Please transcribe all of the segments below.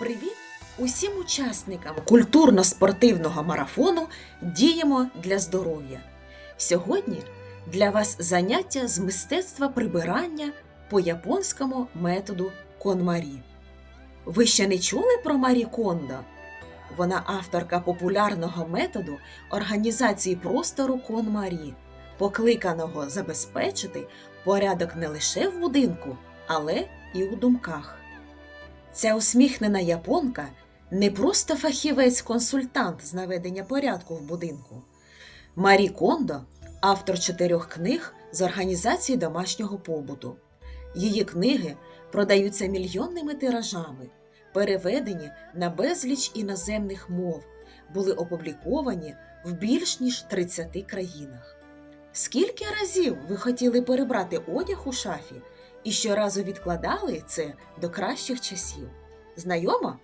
Привіт усім учасникам культурно-спортивного марафону Діємо для здоров'я. Сьогодні для вас заняття з мистецтва прибирання по японському методу Конмарі. Ви ще не чули про Марі Кондо? Вона авторка популярного методу організації простору Конмарі, покликаного забезпечити порядок не лише в будинку, але і у думках. Ця усміхнена японка не просто фахівець-консультант з наведення порядку в будинку. Марі Кондо автор чотирьох книг з організації домашнього побуту. Її книги продаються мільйонними тиражами, переведені на безліч іноземних мов, були опубліковані в більш ніж 30 країнах. Скільки разів ви хотіли перебрати одяг у шафі і щоразу відкладали це до кращих часів? Знайомо?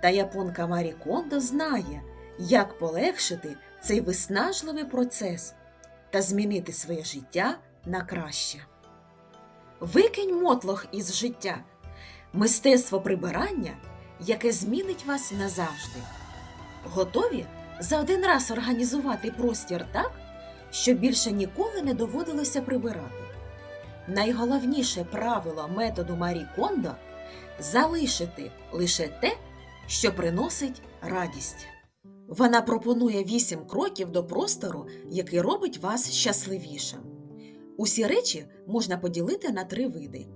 Та японка Марі Кондо знає, як полегшити цей виснажливий процес та змінити своє життя на краще. Викинь мотлох із життя, мистецтво прибирання, яке змінить вас назавжди. Готові за один раз організувати простір так, щоб більше ніколи не доводилося прибирати. Найголовніше правило методу Марі Кондо залишити лише те, що приносить радість. Вона пропонує вісім кроків до простору, який робить вас щасливішим. Усі речі можна поділити на три види: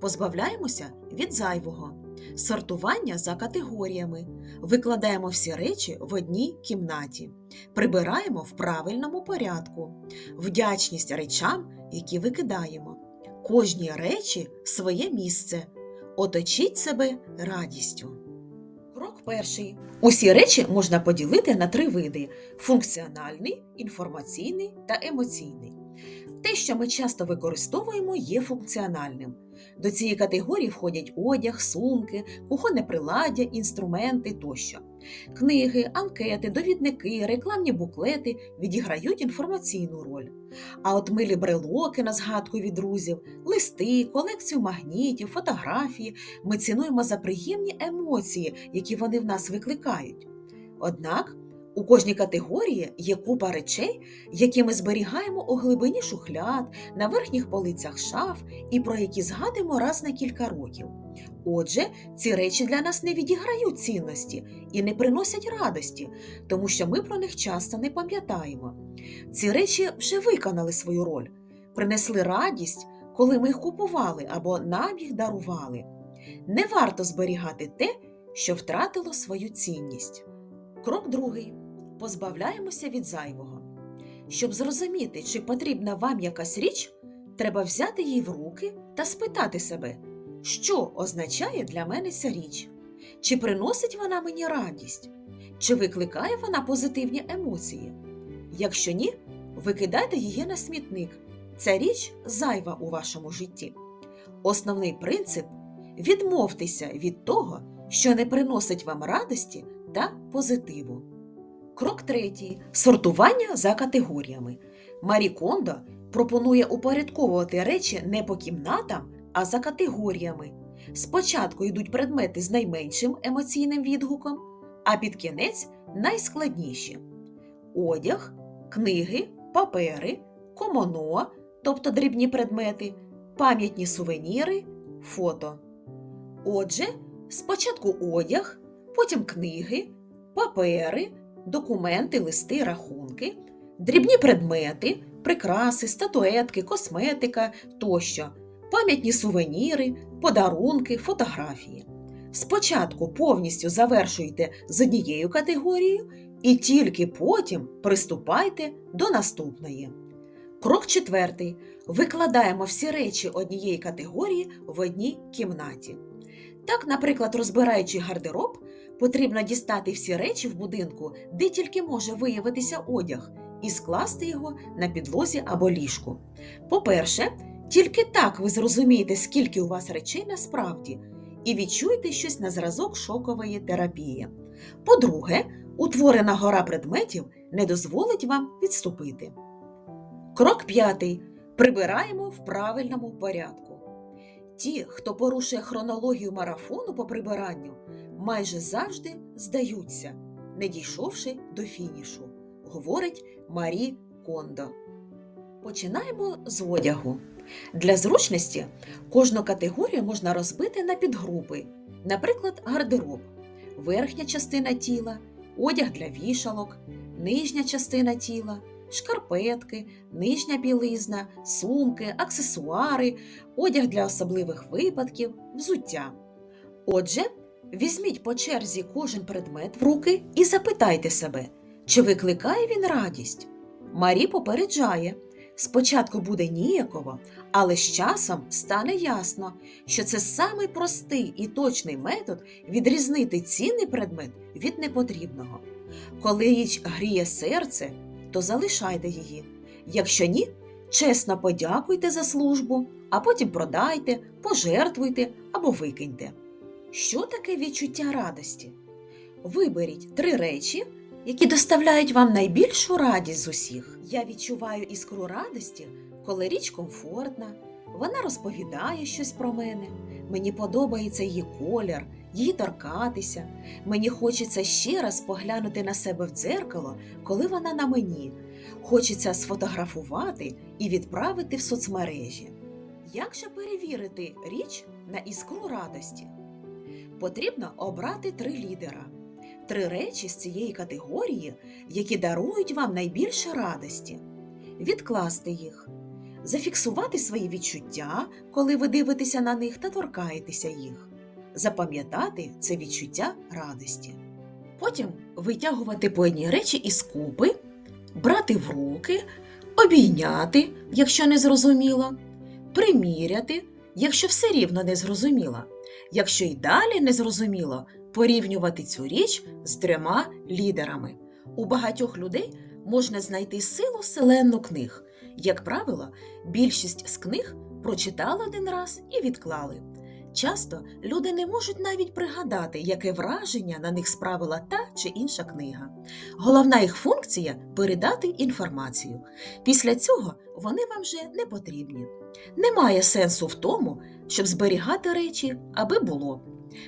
позбавляємося від зайвого, сортування за категоріями, викладаємо всі речі в одній кімнаті, прибираємо в правильному порядку, вдячність речам, які викидаємо. Кожній речі своє місце. Оточіть себе радістю. Крок перший. Усі речі можна поділити на три види: функціональний, інформаційний та емоційний. Те, що ми часто використовуємо, є функціональним. До цієї категорії входять одяг, сумки, кухонне приладдя, інструменти тощо. Книги, анкети, довідники, рекламні буклети відіграють інформаційну роль. А от милі брелоки на згадку від друзів, листи, колекцію магнітів, фотографії ми цінуємо за приємні емоції, які вони в нас викликають. Однак у кожній категорії є купа речей, які ми зберігаємо у глибині шухляд, на верхніх полицях шаф і про які згадуємо раз на кілька років. Отже, ці речі для нас не відіграють цінності і не приносять радості, тому що ми про них часто не пам'ятаємо. Ці речі вже виконали свою роль, принесли радість, коли ми їх купували або нам їх дарували. Не варто зберігати те, що втратило свою цінність. Крок другий. Позбавляємося від зайвого. Щоб зрозуміти, чи потрібна вам якась річ, треба взяти її в руки та спитати себе, що означає для мене ця річ, чи приносить вона мені радість, чи викликає вона позитивні емоції. Якщо ні, викидайте її на смітник. Ця річ зайва у вашому житті. Основний принцип відмовтеся від того, що не приносить вам радості та позитиву. Крок третій сортування за категоріями. Марі Кондо пропонує упорядковувати речі не по кімнатам, а за категоріями. Спочатку йдуть предмети з найменшим емоційним відгуком, а під кінець найскладніші: одяг, книги, папери, комоно, тобто дрібні предмети, пам'ятні сувеніри, фото. Отже, спочатку одяг, потім книги, папери, документи, листи, рахунки, дрібні предмети, прикраси, статуетки, косметика тощо, пам'ятні сувеніри, подарунки, фотографії. Спочатку повністю завершуйте з однією категорією і тільки потім приступайте до наступної. Крок четвертий. Викладаємо всі речі однієї категорії в одній кімнаті. Так, наприклад, розбираючи гардероб, потрібно дістати всі речі в будинку, де тільки може виявитися одяг, і скласти його на підлозі або ліжку. По-перше, тільки так ви зрозумієте, скільки у вас речей насправді, і відчуєте щось на зразок шокової терапії. По-друге, утворена гора предметів не дозволить вам відступити. Крок п'ятий. Прибираємо в правильному порядку. Ті, хто порушує хронологію марафону по прибиранню, майже завжди здаються, не дійшовши до фінішу, говорить Марі Кондо. Починаємо з одягу. Для зручності кожну категорію можна розбити на підгрупи, наприклад, гардероб, верхня частина тіла, одяг для вішалок, нижня частина тіла, шкарпетки, нижня білизна, сумки, аксесуари, одяг для особливих випадків, взуття. Отже, візьміть по черзі кожен предмет в руки і запитайте себе, чи викликає він радість. Марі попереджає. Спочатку буде ніяково, але з часом стане ясно, що це самий простий і точний метод відрізнити цінний предмет від непотрібного. Коли річ гріє серце, то залишайте її. Якщо ні, чесно подякуйте за службу, а потім продайте, пожертвуйте або викиньте. Що таке відчуття радості? Виберіть три речі, які доставляють вам найбільшу радість з усіх. Я відчуваю іскру радості, коли річ комфортна, вона розповідає щось про мене. Мені подобається її колір, її торкатися. Мені хочеться ще раз поглянути на себе в дзеркало, коли вона на мені. Хочеться сфотографувати і відправити в соцмережі. Як же перевірити річ на іскру радості? Потрібно обрати три лідера три речі з цієї категорії, які дарують вам найбільше радості, відкласти їх, зафіксувати свої відчуття, коли ви дивитеся на них та торкаєтеся їх, запам'ятати це відчуття радості. Потім витягувати по одній речі із купи, брати в руки, обійняти, якщо не зрозуміло, приміряти, якщо все рівно не зрозуміло. Якщо й далі не зрозуміло, порівнювати цю річ з трьома лідерами. У багатьох людей можна знайти силу селенну книг. Як правило, більшість з книг прочитали один раз і відклали. Часто люди не можуть навіть пригадати, яке враження на них справила та чи інша книга. Головна їх функція передати інформацію. Після цього вони вам вже не потрібні. Немає сенсу в тому, щоб зберігати речі, аби було.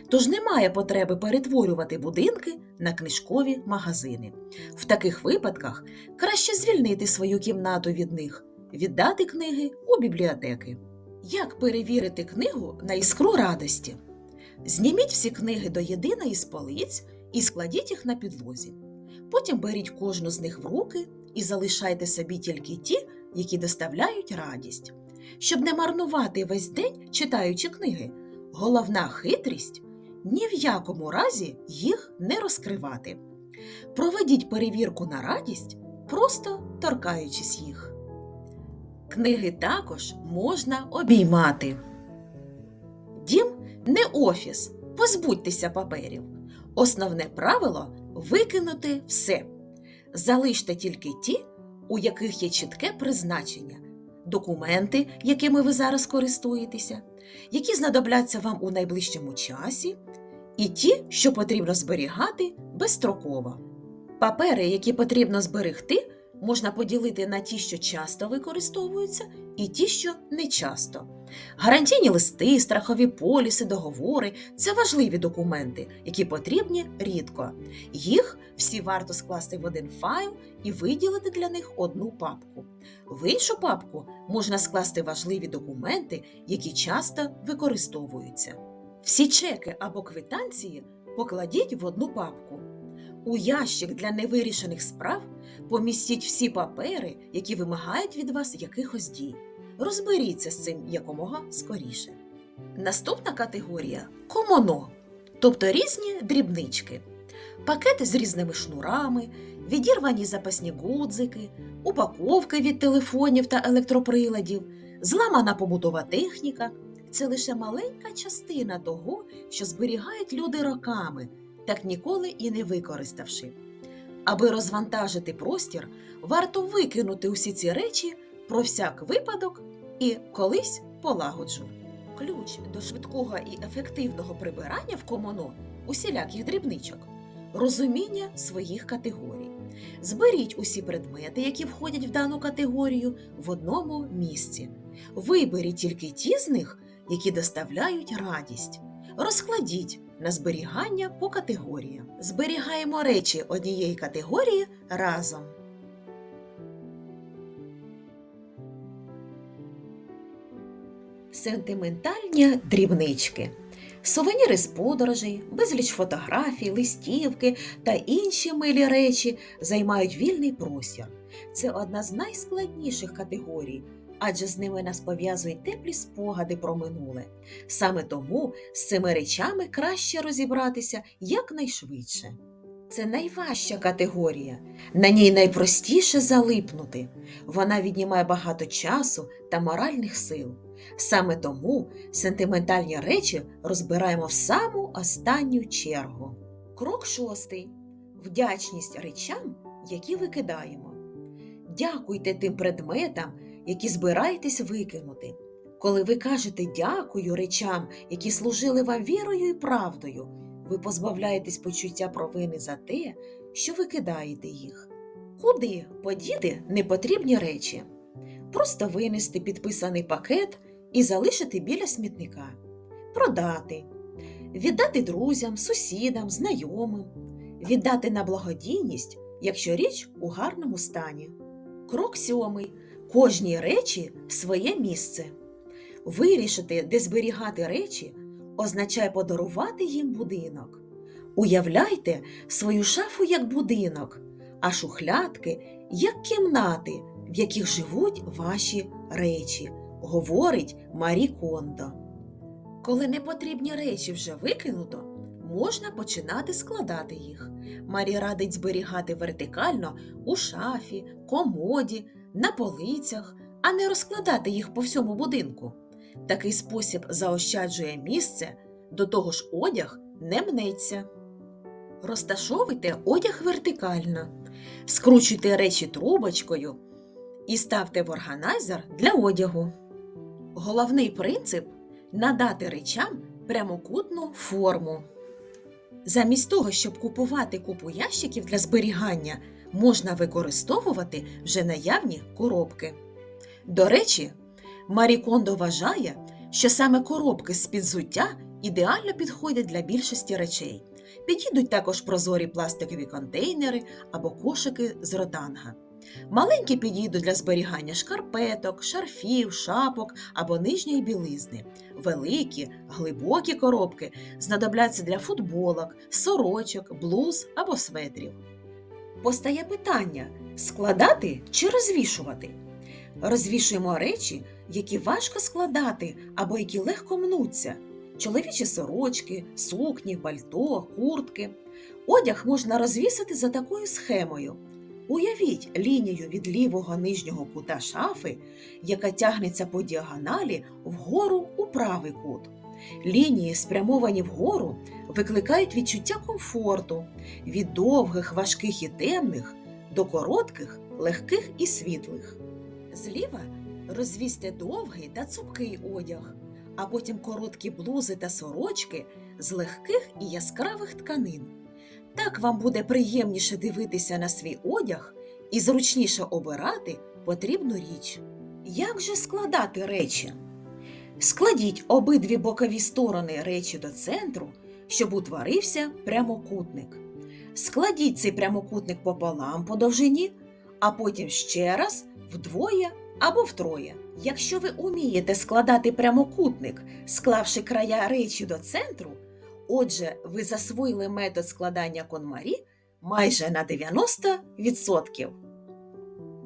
Тож немає потреби перетворювати будинки на книжкові магазини. В таких випадках краще звільнити свою кімнату від них, віддати книги у бібліотеки. Як перевірити книгу на іскру радості? Зніміть всі книги до єдиної з полиць і складіть їх на підлозі. Потім беріть кожну з них в руки і залишайте собі тільки ті, які доставляють радість. Щоб не марнувати весь день, читаючи книги, головна хитрість ні в якому разі їх не розкривати. Проведіть перевірку на радість, просто торкаючись їх. Книги також можна обіймати. Дім не офіс, позбудьтеся паперів. Основне правило викинути все. Залиште тільки ті, у яких є чітке призначення, документи, якими ви зараз користуєтеся, які знадобляться вам у найближчому часі, і ті, що потрібно зберігати безстроково. Папери, які потрібно зберегти, можна поділити на ті, що часто використовуються, і ті, що не часто. Гарантійні листи, страхові поліси, договори це важливі документи, які потрібні рідко. Їх всі варто скласти в один файл і виділити для них одну папку. В іншу папку можна скласти важливі документи, які часто використовуються. Всі чеки або квитанції покладіть в одну папку. У ящик для невирішених справ помістіть всі папери, які вимагають від вас якихось дій. Розберіться з цим якомога скоріше. Наступна категорія комоно, тобто різні дрібнички, пакети з різними шнурами, відірвані запасні гудзики, упаковки від телефонів та електроприладів, зламана побутова техніка це лише маленька частина того, що зберігають люди роками, так ніколи і не використавши. Аби розвантажити простір, варто викинути усі ці речі про всяк випадок і колись полагоджу. Ключ до швидкого і ефективного прибирання в комоно усіляких дрібничок, розуміння своїх категорій. Зберіть усі предмети, які входять в дану категорію, в одному місці. Виберіть тільки ті з них, які доставляють радість. Розкладіть на зберігання по категоріям. Зберігаємо речі однієї категорії разом. Сентиментальні дрібнички. Сувеніри з подорожей, безліч фотографій, листівки та інші милі речі займають вільний простір. Це одна з найскладніших категорій, адже з ними нас пов'язують теплі спогади про минуле. Саме тому з цими речами краще розібратися якнайшвидше. Це найважча категорія, на ній найпростіше залипнути. Вона віднімає багато часу та моральних сил. Саме тому сентиментальні речі розбираємо в саму останню чергу. Крок шостий. Вдячність речам, які викидаємо. Дякуйте тим предметам, які збираєтесь викинути. Коли ви кажете дякую речам, які служили вам вірою і правдою, ви позбавляєтесь почуття провини за те, що викидаєте їх. Куди подіти непотрібні речі? Просто винести підписаний пакет і залишити біля смітника, продати, віддати друзям, сусідам, знайомим, віддати на благодійність, якщо річ у гарному стані. Крок сьомий. Кожній речі своє місце. Вирішити, де зберігати речі, означає подарувати їм будинок. Уявляйте свою шафу як будинок, а шухлядки як кімнати, в яких живуть ваші речі, говорить Марі Кондо. Коли непотрібні речі вже викинуто, можна починати складати їх. Марі радить зберігати вертикально у шафі, комоді, на полицях, а не розкладати їх по всьому будинку. Такий спосіб заощаджує місце, до того ж одяг не мнеться. Розташовуйте одяг вертикально, скручуйте речі трубочкою і ставте в органайзер для одягу. Головний принцип надати речам прямокутну форму. Замість того, щоб купувати купу ящиків для зберігання, можна використовувати вже наявні коробки. До речі, Марі Кондо вважає, що саме коробки з під взуття ідеально підходять для більшості речей. Підійдуть також прозорі пластикові контейнери або кошики з ротанга. Маленькі підійдуть для зберігання шкарпеток, шарфів, шапок або нижньої білизни. Великі, глибокі коробки знадобляться для футболок, сорочок, блуз або светрів. Постає питання: складати чи розвішувати? Розвішуємо речі, які важко складати або які легко мнуться. Чоловічі сорочки, сукні, пальто, куртки. Одяг можна розвісити за такою схемою. Уявіть лінію від лівого нижнього кута шафи, яка тягнеться по діагоналі вгору у правий кут. Лінії, спрямовані вгору, викликають відчуття комфорту від довгих, важких і темних до коротких, легких і світлих. Зліва розвісьте довгий та цупкий одяг, а потім короткі блузи та сорочки з легких і яскравих тканин. Так вам буде приємніше дивитися на свій одяг і зручніше обирати потрібну річ. Як же складати речі? Складіть обидві бокові сторони речі до центру, щоб утворився прямокутник. Складіть цей прямокутник пополам по довжині, а потім ще раз вдвоє або втроє. Якщо ви умієте складати прямокутник, склавши края речі до центру, отже, ви засвоїли метод складання конмарі майже на 90%.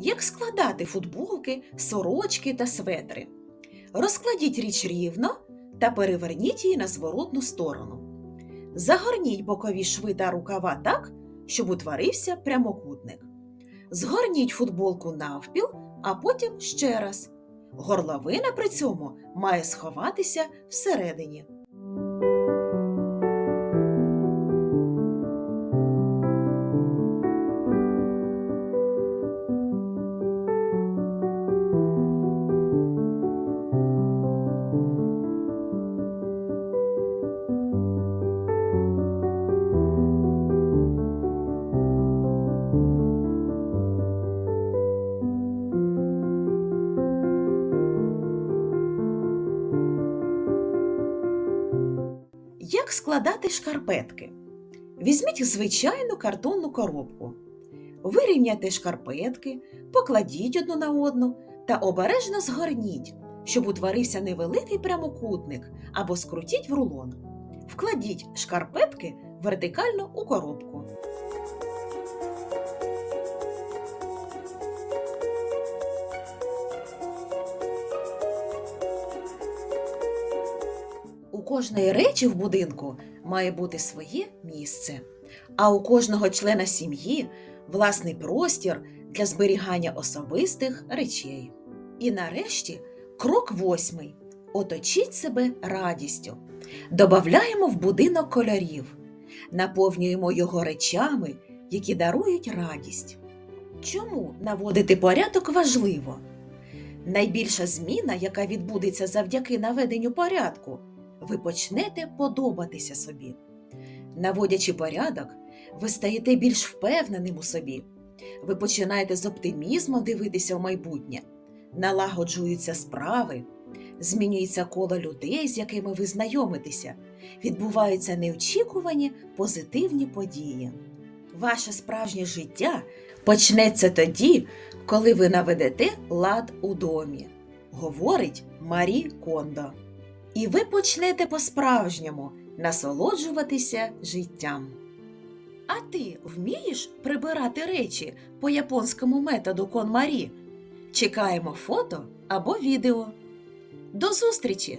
Як складати футболки, сорочки та светри? Розкладіть річ рівно та переверніть її на зворотну сторону. Загорніть бокові шви та рукава так, щоб утворився прямокутник. Згорніть футболку навпіл, а потім ще раз. Горловина при цьому має сховатися всередині. Як складати шкарпетки? Візьміть звичайну картонну коробку. Вирівняйте шкарпетки, покладіть одну на одну та обережно згорніть, щоб утворився невеликий прямокутник або скрутіть в рулон. Вкладіть шкарпетки вертикально у коробку. Кожної речі в будинку має бути своє місце, а у кожного члена сім'ї власний простір для зберігання особистих речей. І нарешті крок восьмий. Оточіть себе радістю. Добавляємо в будинок кольорів, наповнюємо його речами, які дарують радість. Чому наводити порядок важливо? Найбільша зміна, яка відбудеться завдяки наведенню порядку, ви почнете подобатися собі. Наводячи порядок, ви стаєте більш впевненим у собі. Ви починаєте з оптимізмом дивитися в майбутнє, налагоджуються справи, змінюється коло людей, з якими ви знайомитеся, відбуваються неочікувані позитивні події. Ваше справжнє життя почнеться тоді, коли ви наведете лад у домі, говорить Марі Кондо. І ви почнете по-справжньому насолоджуватися життям. А ти вмієш прибирати речі по японському методу Конмарі? Чекаємо фото або відео. До зустрічі!